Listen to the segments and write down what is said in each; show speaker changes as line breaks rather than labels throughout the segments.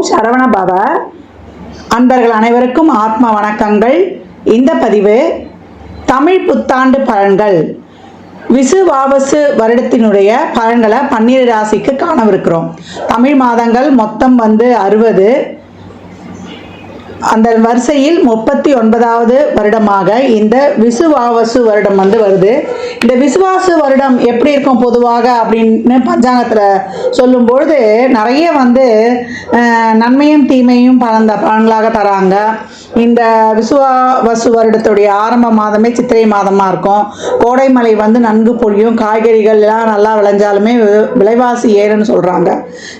ஓம் சரவண பவ. அன்பர்கள் அனைவருக்கும் ஆத்ம வணக்கங்கள். இந்த பதிவு தமிழ் புத்தாண்டு பலன்கள். விசுவாவசு வருடத்தினுடைய பலன்களை பன்னிரு ராசிக்கு காணவிருக்கிறோம். தமிழ் மாதங்கள் மொத்தம் வந்து அறுபது. அந்த வரிசையில் முப்பத்தி ஒன்பதாவது வருடமாக இந்த விசுவாவசு வருடம் வந்து வருது. இந்த விசுவாசு வருடம் எப்படி இருக்கும் பொதுவாக அப்படின்னு பஞ்சாங்கத்தில் சொல்லும்பொழுது நிறைய வந்து நன்மையும் தீமையும் பலந்த பலன்களாக தராங்க. இந்த விசுவாவசு வருடத்துடைய ஆரம்ப மாதமே சித்திரை மாதமாக இருக்கும். கோடைமலை வந்து நன்கு பொழியும். காய்கறிகள் எல்லாம் நல்லா விளைஞ்சாலுமே விலைவாசி ஏறும்னு சொல்கிறாங்க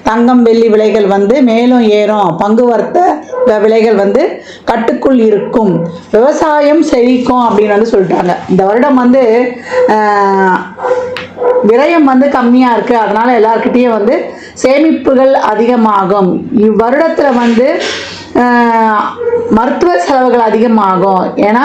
தங்கம் வெள்ளி விலைகள் வந்து மேலும் ஏறும். பங்கு வர்த்த விலைகள் வந்து கட்டுக்குள் இருக்கும். விவசாயம் செழிக்கும் அப்படின்னு வந்து சொல்லிட்டாங்க. இந்த வருடம் வந்து விரயம் வந்து கம்மியாக இருக்குது அதனால் எல்லாருக்கிட்டேயும் வந்து சேமிப்புகள் அதிகமாகும். இவ்வருடத்தில் வந்து மருத்துவ செலவுகள் அதிகமாகும். ஏன்னா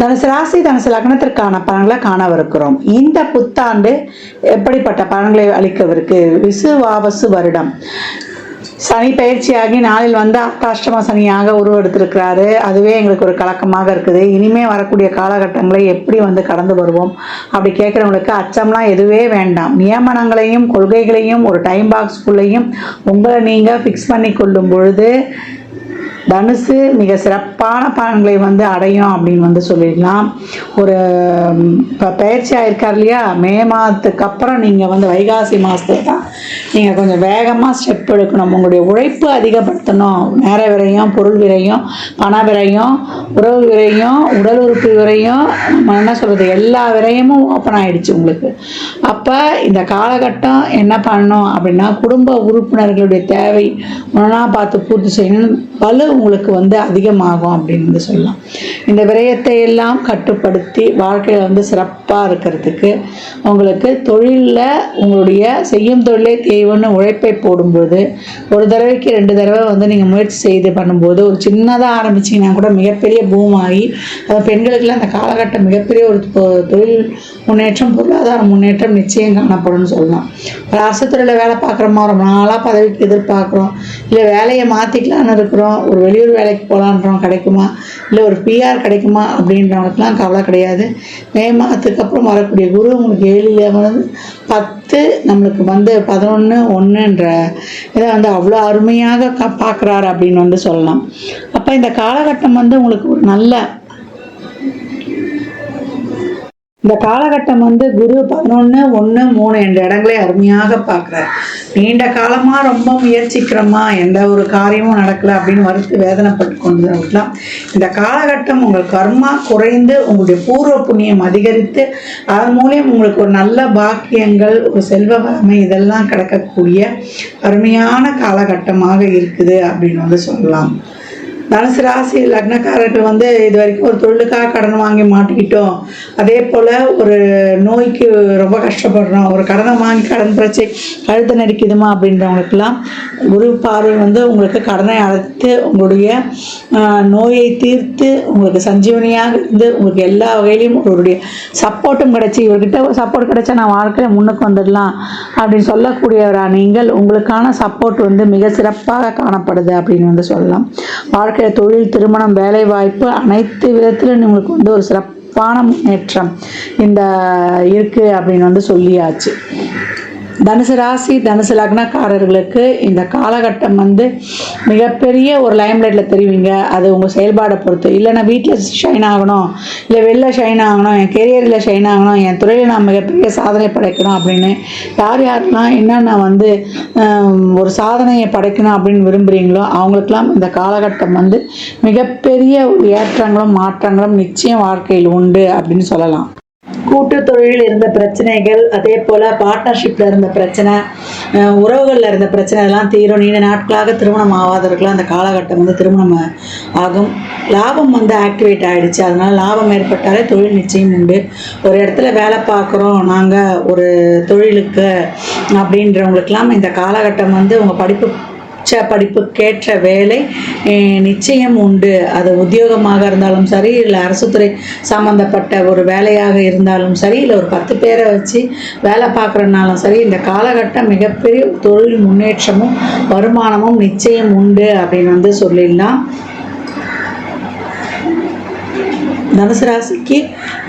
தனுசு ராசி தனுசு லக்னத்திற்கான பலன்களை காணவிருக்கிறோம். இந்த புத்தாண்டு எப்படிப்பட்ட பலன்களை அளிக்கவிருக்கு? விசுவாவசு வருடம். சனி பயிற்சியாகி நாளில் வந்து அஷ்டாஷ்டம சனியாக உருவெடுத்திருக்கிறாரு. அதுவே எங்களுக்கு ஒரு கலக்கமாக இருக்குது. இனிமே வரக்கூடிய காலகட்டங்களை எப்படி வந்து கடந்து வருவோம்? அப்படி கேட்குறவங்களுக்கு அச்சம்லாம் எதுவே வேண்டாம். நியமனங்களையும் கொள்கைகளையும் ஒரு டைம் பாக்ஸ்குள்ளேயும் உங்களை நீங்கள் ஃபிக்ஸ் பண்ணி கொள்ளும் பொழுது தனுசு மிக சிறப்பான பலன்களை வந்து அடையும் அப்படின்னு வந்து சொல்லிடலாம். ஒரு இப்போ பயிற்சி ஆயிருக்கார் இல்லையா? மே மாதத்துக்கு அப்புறம் நீங்கள் வந்து வைகாசி மாதத்துல தான் நீங்கள் கொஞ்சம் வேகமாக ஸ்டெப் எடுக்கணும். உங்களுடைய உழைப்பு அதிகப்படுத்தணும். நேர விரையும் பொருள் விரையும் பண விரையும் உறவு விரையும் உடல் உறுப்பு விரையும் நம்ம என்ன சொல்கிறது எல்லா விரையமும் ஓப்பன் ஆகிடுச்சு உங்களுக்கு. அப்போ இந்த காலகட்டம் என்ன பண்ணணும் அப்படின்னா குடும்ப உறுப்பினர்களுடைய தேவை ஒன்றா பார்த்து பூர்த்தி செய்யணும். பலு உங்களுக்கு வந்து அதிகமாகும் அப்படின்னு வந்து சொல்லலாம். இந்த விரயத்தை எல்லாம் கட்டுப்படுத்தி வாழ்க்கையில் வந்து சிறப்பாக இருக்கிறதுக்கு உங்களுக்கு தொழிலில் உங்களுடைய செய்யும் தொழிலே தேவைன்னு உழைப்பை போடும்போது ஒரு தடவைக்கு ரெண்டு தடவை வந்து நீங்கள் முயற்சி செய்து பண்ணும்போது ஒரு சின்னதாக ஆரம்பிச்சிங்கன்னா கூட மிகப்பெரிய பூமாகி ஆகி அது பெண்களுக்கெல்லாம் அந்த காலகட்டம் மிகப்பெரிய ஒரு தொ- தொழில் முன்னேற்றம் பொருளாதார முன்னேற்றம் நிச்சயம் காணப்படும்னு சொல்லலாம். ஒரு அரசுத்துறையில் வேலை பார்க்குறோமா ரொம்ப நாளாக பதவிக்கு எதிர்பார்க்குறோம். இல்லை வேலையை மாற்றிக்கலான்னு இருக்கிறோம். ஒரு வெளியூர் வேலைக்கு போகலான்றோம் கிடைக்குமா? இல்லை ஒரு பிஆர் கிடைக்குமா? அப்படின்றவங்களுக்குலாம் கவலை கிடையாது. மே மாதத்துக்கு அப்புறம் வரக்கூடிய குரு உங்களுக்கு ஏழில் வந்து பத்து நம்மளுக்கு வந்து பதினொன்று ஒன்றுன்ற இதை வந்து அவ்வளோ அருமையாக க பார்க்குறாரு அப்படின்னு வந்து சொல்லலாம். அப்போ இந்த காலகட்டம் வந்து உங்களுக்கு ஒரு நல்ல இந்த காலகட்டம் வந்து குரு பதினொன்று ஒன்று மூணு என்ற இடங்களை அருமையாக பார்க்குறார். நீண்ட காலமாக ரொம்ப முயற்சிக்கிறோமா? எந்த ஒரு காரியமும் நடக்கலை அப்படின்னு வருத்து வேதனைப்பட்டு கொண்டு இருக்கலாம் இந்த காலகட்டம் உங்கள் கர்மா குறைந்து உங்களுடைய பூர்வ புண்ணியம் அதிகரித்து அதன் மூலியம் உங்களுக்கு ஒரு நல்ல பாக்கியங்கள் ஒரு செல்வ வகமை இதெல்லாம் கிடைக்கக்கூடிய அருமையான காலகட்டமாக இருக்குது அப்படின்னு வந்து சொல்லலாம். தனுசு ராசி லக்னக்காரர்கள் வந்து இது வரைக்கும் ஒரு தொழிலுக்காக கடன் வாங்கி மாட்டிக்கிட்டோம். அதே போல் ஒரு நோய்க்கு ரொம்ப கஷ்டப்படுறோம். ஒரு கடனை வாங்கி கடன் பிரச்சனை கழுத்து நடிக்குதுமா அப்படின்றவங்களுக்கெல்லாம் குரு பார்வை வந்து உங்களுக்கு கடனை அழைத்து உங்களுடைய நோயை தீர்த்து உங்களுக்கு சஞ்சீவனியாக இருந்து உங்களுக்கு எல்லா வகையிலையும் உங்களுடைய சப்போர்ட்டும் கிடச்சி இவர்கிட்ட சப்போர்ட் கிடைச்சா நான் வாழ்க்கையில் முன்னுக்கு வந்துடலாம் அப்படின்னு சொல்லக்கூடியவரா நீங்கள் உங்களுக்கான சப்போர்ட் வந்து மிக சிறப்பாக காணப்படுது அப்படின்னு வந்து சொல்லலாம். வாழ்க்கை வாழ்க்கை தொழில் திருமணம் வேலை வாய்ப்பு அனைத்து விதத்திலும் உங்களுக்கு வந்து ஒரு சிறப்பான முன்னேற்றம் இந்த இருக்கு அப்படின்னு வந்து சொல்லியாச்சு. தனுசு ராசி தனுசு லக்னக்காரர்களுக்கு இந்த காலகட்டம் வந்து மிகப்பெரிய ஒரு லைம்லைட்டில் தெரிவிங்க. அது உங்கள் செயல்பாடை பொறுத்து. இல்லைன்னா வீட்டில் ஷைன் ஆகணும் இல்லை வெளில ஷைன் ஆகணும் என் கெரியரில் ஷைன் ஆகணும் என் துறையில் நான் மிகப்பெரிய சாதனை படைக்கணும் அப்படின்னு யார் யாரெல்லாம் என்னென்ன வந்து ஒரு சாதனையை படைக்கணும் அப்படின்னு விரும்புகிறீங்களோ அவங்களுக்கெல்லாம் இந்த காலகட்டம் வந்து மிகப்பெரிய ஒரு ஏற்றங்களும் மாற்றங்களும் நிச்சயம் வாழ்க்கையில் உண்டு அப்படின்னு சொல்லலாம். கூட்டு தொழிலில் இருந்த பிரச்சனைகள் அதே போல் பார்ட்னர்ஷிப்பில் இருந்த பிரச்சனை உறவுகளில் இருந்த பிரச்சனை எல்லாம் தீரும். நீண்ட நாட்களாக திருமணம் ஆகாதவர்களும் அந்த காலகட்டம் வந்து திருமணம் ஆகும். லாபம் வந்து ஆக்டிவேட் ஆகிடுச்சு அதனால் லாபம் ஏற்பட்டாலே தொழில் நிச்சயம் உண்டு. ஒரு இடத்துல வேலை பார்க்குறோம் நாங்கள் ஒரு தொழிலுக்கு அப்படின்றவங்களுக்கெல்லாம் இந்த காலகட்டம் வந்து உங்கள் படிப்பு உச்ச படிப்புக்கேற்ற வேலை நிச்சயம் உண்டு. அது உத்தியோகமாக இருந்தாலும் சரி இல்லை அரசுத்துறை சம்மந்தப்பட்ட ஒரு வேலையாக இருந்தாலும் சரி இல்லை ஒரு பத்து பேரை வச்சு வேலை பார்க்குறனாலும் சரி இந்த காலகட்டம் மிகப்பெரிய தொழில் முன்னேற்றமும் வருமானமும் நிச்சயம் உண்டு அப்படின்னு வந்து சொல்லிடலாம். தனுசு ராசிக்கு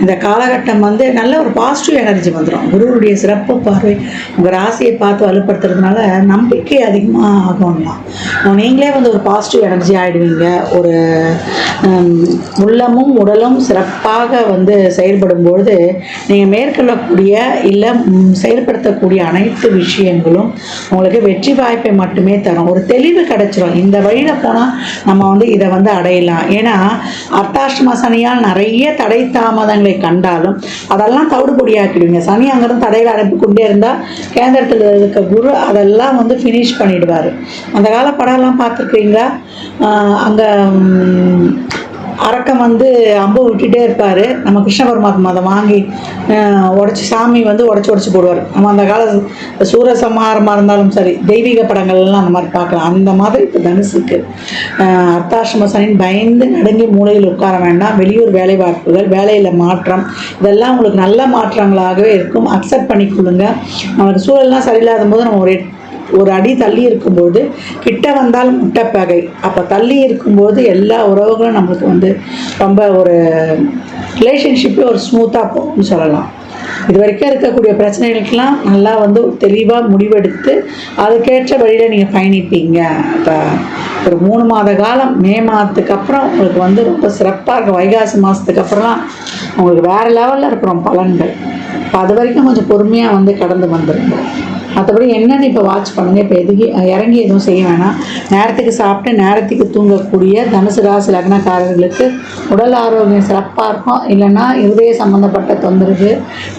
இந்த காலகட்டம் வந்து நல்ல ஒரு பாசிட்டிவ் எனர்ஜி வந்துடும் குருவுடைய சிறப்பு பார்வை உங்கள் ராசியை பார்த்து வலுப்படுத்துறதுனால நம்பிக்கை அதிகமாக ஆகும்லாம். நீங்களே வந்து ஒரு பாசிட்டிவ் எனர்ஜி ஆகிடுவீங்க ஒரு உள்ளமும் உடலும் சிறப்பாக வந்து செயல்படும்பொழுது நீங்கள் மேற்கொள்ளக்கூடிய இல்லை செயல்படுத்தக்கூடிய அனைத்து விஷயங்களும் உங்களுக்கு வெற்றி வாய்ப்பை மட்டுமே தரும். ஒரு தெளிவு கிடைச்சிரும். இந்த வழியில் போனால் நம்ம வந்து இதை வந்து அடையலாம். ஏன்னா அர்த்தாஷ்டம சனியால் நிறைய தடை தாமதங்களை கண்டாலும் அதெல்லாம் தவிடுபொடியாக்கிடுவீங்க சனி அங்கிருந்து தடையில் அனுப்பி கொண்டே இருந்தால் கேந்திரத்தில் இருக்க குரு அதெல்லாம் வந்து ஃபினிஷ் பண்ணிடுவார். அந்த கால படம்லாம் பார்த்துருக்கீங்களா அங்கே அரக்கம் வந்து அம்பு விட்டுட்டே இருப்பார். நம்ம கிருஷ்ண பரமாத்மா அதை வாங்கி உடச்சி சாமி வந்து உடச்சி உடச்சி போடுவார். நம்ம அந்த கால சூரசம்ஹாரமாக இருந்தாலும் சரி தெய்வீக படங்கள்லாம் அந்த மாதிரி பார்க்கலாம். அந்த மாதிரி இப்போ தனுசுக்கு ஆஹ் அர்த்தாசிரம பயந்து நடுங்கி மூலையில் உட்கார வேண்டாம். வெளியூர் வேலை வாய்ப்புகள் வேலையில் மாற்றம் இதெல்லாம் உங்களுக்கு நல்ல மாற்றங்களாகவே இருக்கும். அக்செப்ட் பண்ணிக்கொள்ளுங்க. நம்மளுக்கு சூழல்லாம் சரியில்லாத போது நம்ம ஒரு ஒரு அடி தள்ளி இருக்கும்போது கிட்ட வந்தால் முட்டை பகை. அப்போ தள்ளி இருக்கும்போது எல்லா உறவுகளும் நம்மளுக்கு வந்து ரொம்ப ஒரு ரிலேஷன்ஷிப்பே ஒரு ஸ்மூத்தாக போகும்னு சொல்லலாம். இது வரைக்கும் இருக்கக்கூடிய பிரச்சனைகளுக்கெல்லாம் நல்லா வந்து தெளிவாக முடிவெடுத்து அதுக்கேற்ற வழியில் நீங்கள் பயணிப்பீங்க. இப்போ ஒரு மூணு மாத காலம் மே மாதத்துக்கு அப்புறம் உங்களுக்கு வந்து ரொம்ப சிறப்பாக இருக்கும். வைகாசி மாதத்துக்கு அப்புறம்லாம் உங்களுக்கு வேறு லெவலில் இருக்கிறோம் பலன்கள். இப்போ அது வரைக்கும் கொஞ்சம் பொறுமையாக வந்து கடந்து வந்துருங்க. மற்றபடி என்னென்னு இப்போ வாட்ச் பண்ணுங்கள் இப்போ எதுக்கு இறங்கி எதுவும் செய்ய வேணாம். நேரத்துக்கு சாப்பிட்டு நேரத்துக்கு தூங்கக்கூடிய தனுசு ராசி லக்னக்காரர்களுக்கு உடல் ஆரோக்கியம் சிறப்பாக இருக்கும். இல்லைன்னா இருதய சம்மந்தப்பட்ட தொந்தரவு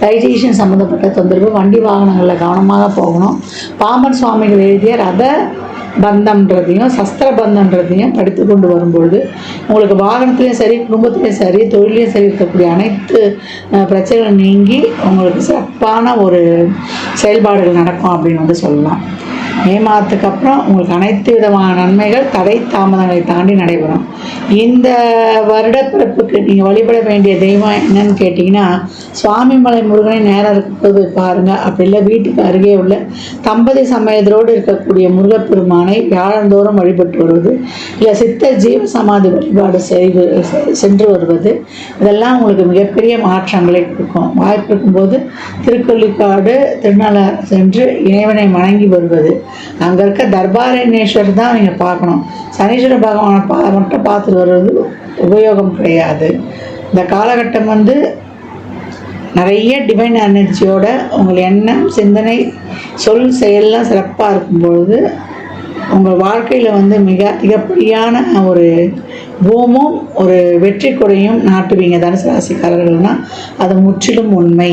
டைஜஷன் சம்மந்தப்பட்ட தொந்தரவு வண்டி வாகனங்களில் கவனமாக போகணும். பாமன் சுவாமிகள் எழுதிய ரத பந்தம்ன்றதையும் சஸ்திர பந்தம்ன்றதையும் படித்து கொண்டு வரும்பொழுது உங்களுக்கு வாகனத்துலேயும் சரி குடும்பத்துலேயும் சரி தொழிலையும் சரி இருக்கக்கூடிய அனைத்து பிரச்சனைகள் நீங்கி உங்களுக்கு சிறப்பான ஒரு செயல்பாடுகள் நடக்கும். அப்படின்னு வந்து சொல்லலாம். மே மாதத்துக்கு அப்புறம் உங்களுக்கு அனைத்து விதமான நன்மைகள் தடை தாமதங்களை தாண்டி நடைபெறும். இந்த வருடப்பிறப்புக்கு நீங்கள் வழிபட வேண்டிய தெய்வம் என்னன்னு கேட்டிங்கன்னா சுவாமிமலை முருகனை நேரம் இருக்கும்போது பாருங்கள் அப்படி இல்லை வீட்டுக்கு அருகே உள்ள தம்பதி சமயத்தோடு இருக்கக்கூடிய முருகப்பெருமானை வியாழந்தோறும் வழிபட்டு வருவது இல்லை சித்தர் ஜீவ சமாதி வழிபாடு செய்து சென்று வருவது இதெல்லாம் உங்களுக்கு மிகப்பெரிய மாற்றங்களை கொடுக்கும். வாய்ப்பு இருக்கும்போது திருக்கொள்ளிக்காடு திருநள்ளை சென்று இறைவனை வணங்கி வருவது அங்கே இருக்க தர்பாரண்யேஸ்வரர் தான் நீங்கள் பார்க்கணும். சனீஸ்வர பகவானை பா மட்டும் பார்த்துட்டு வர்றது உபயோகம் கிடையாது. இந்த காலகட்டம் வந்து நிறைய டிவைன் எனர்ஜியோட உங்கள் எண்ணம் சிந்தனை சொல் செயல்லாம் சிறப்பாக இருக்கும் பொழுது உங்கள் வாழ்க்கையில் வந்து மிக அதிகப்படியான ஒரு பூமும் ஒரு வெற்றி கொடையும் நாட்டுவீங்க தனுசு ராசிக்காரர்கள்னால் அது முற்றிலும் உண்மை.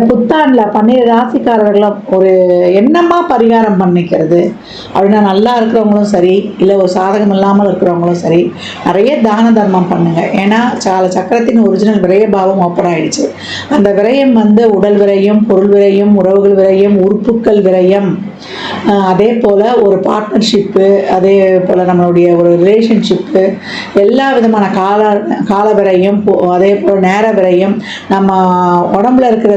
புத்தாண்டில் பன்னிரு ராசிக்காரர்களும் ஒரு என்னமா பரிகாரம் பண்ணிக்கிறது. அப்படின்னா நல்லா இருக்கிறவங்களும் சரி இல்லை ஒரு சாதகம் இல்லாமல் இருக்கிறவங்களும் சரி நிறைய தான தர்மம் பண்ணுங்க. ஏன்னா சால சக்கரத்தின் ஒரிஜினல் விரய பாவம் ஓப்பன் ஆயிடுச்சு. அந்த விரயம் வந்து உடல் விரயம் பொருள் விரயம் உறவுகள் விரயம் உறுப்புக்கள் விரயம். அதே போல் ஒரு பார்ட்னர்ஷிப்பு அதே போல் நம்மளுடைய ஒரு ரிலேஷன்ஷிப்பு எல்லா விதமான கால கால விரயம் போ- அதே போல் நேர விரயம் நம்ம உடம்புல இருக்கிற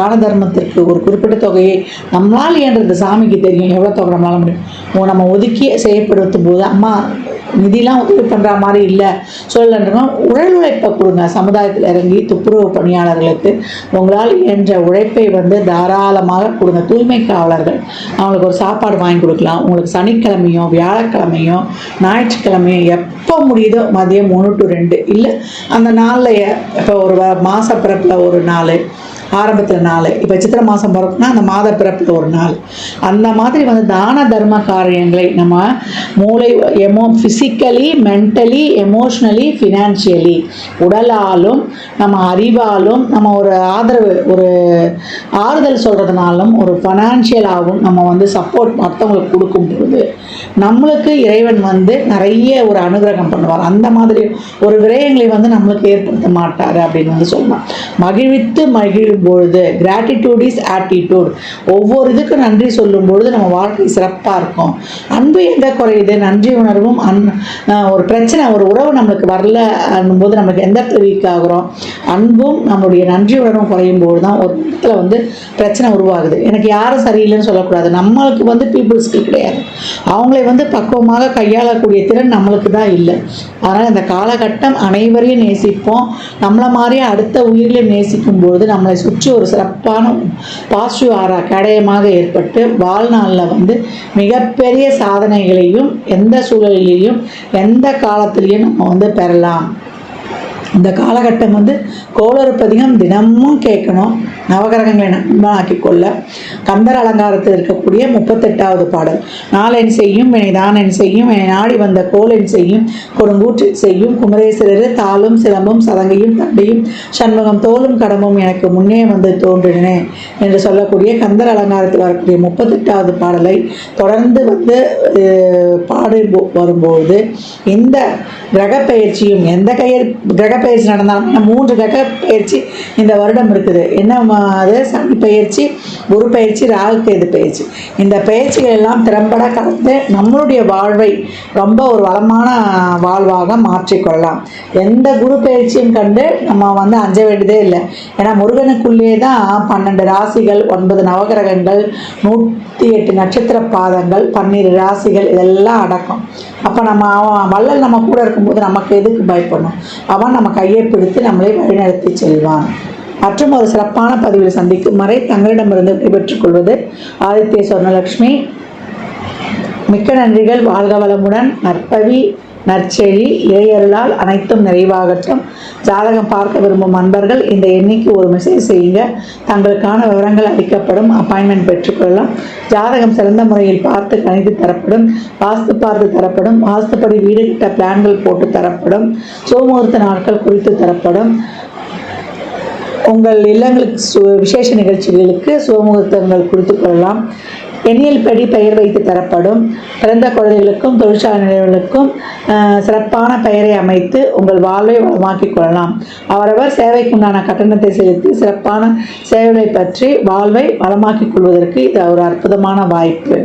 தான தர்மத்திற்கு ஒரு குறிப்பிட்ட தொகையை நம்மளால் இயன்றது சாமிக்கு தெரியும். எவ்வளோ தொகை நம்மளால முடியும்? நம்ம ஒதுக்கி செய்யப்படுத்தும் போது அம்மா நிதிலாம் உதவி பண்ணுற மாதிரி இல்லை. சொல்லன்றவங்க உடல் உழைப்பை கொடுங்க. சமுதாயத்தில் இறங்கி துப்புரவு பணியாளர்களுக்கு உங்களால் இயன்ற உழைப்பை வந்து தாராளமாக கொடுங்க. தூய்மை காவலர்கள் அவங்களுக்கு ஒரு சாப்பாடு வாங்கி கொடுக்கலாம். உங்களுக்கு சனிக்கிழமையும் வியாழக்கிழமையும் ஞாயிற்றுக்கிழமையும் எப்போ முடியுதோ மதியம் மூணு டு ரெண்டு. இல்லை அந்த நாளில் இப்போ ஒரு மாத பிறப்பில் ஒரு நாள் ஆரம்பத்தில் நாள் இப்போ சித்திரை மாதம் பிறப்புனா அந்த மாத பிறப்பில் ஒரு நாள். அந்த மாதிரி வந்து தான தர்ம காரியங்களை நம்ம மூளை emo physically mentally emotionally financially உடலாலும் நம்ம அறிவாலும் நம்ம ஒரு ஆதரவு ஒரு ஆறுதல் சொல்கிறதுனாலும் ஒரு ஃபினான்ஷியலாகவும் நம்ம வந்து சப்போர்ட் மற்றவங்களுக்கு கொடுக்கும் பொழுது நம்மளுக்கு இறைவன் வந்து நிறைய ஒரு அனுகிரகம் பண்ணுவார். அந்த மாதிரி ஒரு விரயங்களை வந்து நம்மளுக்கு ஏற்படுத்த மாட்டார் அப்படின்னு வந்து சொல்லலாம். மகிழ்வித்து மகிழ் பொழுது கிராட்டிடியூட் இஸ் ஆட்டிடியூட் ஒவ்வொரு இதுக்கும் நன்றி சொல்லும் பொழுது நம்ம வாழ்க்கை சிறப்பாக இருக்கும். அன்பு எங்கே குறையுது? நன்றி உணர்வும் அன் ஒரு பிரச்சனை ஒரு உறவு நம்மளுக்கு வரல போது நம்மளுக்கு எந்த இடத்துல வீக் ஆகுறோம்? அன்பும் நம்மளுடைய நன்றி உணர்வும் குறையும் போது தான் ஒரு இடத்துல வந்து பிரச்சனை உருவாகுது. எனக்கு யாரும் சரியில்லைன்னு சொல்லக்கூடாது. நம்மளுக்கு வந்து பீப்புள்ஸ்க்கு கிடையாது. அவங்களை வந்து பக்குவமாக கையாளக்கூடிய திறன் நம்மளுக்கு தான் இல்லை. அதனால் இந்த காலகட்டம் அனைவரையும் நேசிப்போம். நம்மளை மாதிரியே அடுத்த உயிரிலையும் நேசிக்கும் பொழுது நம்மளை சுற்றி ஒரு சிறப்பான பாசிட்டிவ் ஆரா கடையமாக ஏற்பட்டு வாழ்நாளில் வந்து மிகப்பெரிய சாதனைகளையும் எந்த சூழலிலையும் எந்த காலத்திலையும் நம்ம வந்து பெறலாம். இந்த காலகட்டம் வந்து கோளறுப்பதிகம் தினமும் கேட்கணும். நவகிரகங்களை நண்பனாக்கி கொள்ள. கந்தர் அலங்காரத்தில் இருக்கக்கூடிய முப்பத்தெட்டாவது பாடல். நாளென் செய்யும் என்னை தானென் செய்யும் என்னை நாடி வந்த கோலென் செய்யும் கொடுங்கூற்றில் செய்யும் குமரேஸ்வரர் தாளும் சிலம்பும் சதங்கையும் தண்டையும் சண்முகம் தோலும் கடமும் எனக்கு முன்னே வந்து தோன்றினேன் என்று சொல்லக்கூடிய கந்தர் அலங்காரத்தில் வரக்கூடிய முப்பத்தெட்டாவது பாடலை தொடர்ந்து வந்து பாடு வரும்போது இந்த கிரக பயிற்சியும் எந்த கயிர் கிரக பயிற்சி நடந்தாலும் மூன்று கிரக பயிற்சி இந்த வருடம் இருக்குது. என்ன அது? சனி பயிற்சி குரு பயிற்சி ராகு பயிற்சி. இந்த பயிற்சிகள் எல்லாம் திறம்பட கலந்து நம்மளுடைய வாழ்வை ரொம்ப ஒரு வளமான வாழ்வாக மாற்றிக்கொள்ளலாம். எந்த குரு பயிற்சியும் கண்டு நம்ம வந்து அஞ்ச வேண்டியதே இல்லை. ஏன்னா முருகனுக்குள்ளே தான் பன்னெண்டு ராசிகள் ஒன்பது நவகிரகங்கள் நூற்றி எட்டு நட்சத்திர பாதங்கள் பன்னிரு ராசிகள் இதெல்லாம் அடக்கம். அப்போ நம்ம அவன் வள்ளல் நம்ம கூட இருக்கும்போது நமக்கு எதுக்கு பயப்படணும்? அவன் நம்ம கையை பிடித்து நம்மளை வழிநடத்தி செல்வான். மற்றும் ஒரு சிறப்பான பதிவில் சந்திக்கும் வரை தங்களிடமிருந்து விடைபெற்றுக் கொள்வது ஆதித்ய சொர்ணலட்சுமி மிக்க நன்றிகள். வாழ்க வளமுடன். நற்பவி. நற்செழி இறையருளால் அனைத்தும் நிறைவாகட்டும். ஜாதகம் பார்க்க விரும்பும் அன்பர்கள் இந்த எண்ணிக்கு ஒரு மெசேஜ் செய்யுங்க. தங்களுக்கான விவரங்கள் அளிக்கப்படும் அப்பாயின்மெண்ட் பெற்றுக்கொள்ளலாம். ஜாதகம் சிறந்த முறையில் பார்த்து கணித்து தரப்படும் வாஸ்து பார்த்து தரப்படும் வாஸ்துப்படி வீடு கிட்ட பிளான்கள் போட்டு தரப்படும் சோமுகூர்த்த நாட்கள் குறித்து தரப்படும். உங்கள் இல்லங்களுக்கு சு விசேஷ நிகழ்ச்சிகளுக்கு சுகமுகூர்த்தங்கள் கொடுத்து கொள்ளலாம். எண்ணியல் படி பெயர் வைத்து தரப்படும். பிறந்த குழந்தைகளுக்கும் தொழிற்சாலை சிறப்பான பெயரை அமைத்து உங்கள் வாழ்வை வளமாக்கிக் கொள்ளலாம். அவரவர் சேவைக்குண்டான கட்டணத்தை செலுத்தி சிறப்பான சேவைகளை பற்றி வாழ்வை வளமாக்கிக் கொள்வதற்கு இது ஒரு அற்புதமான வாய்ப்பு.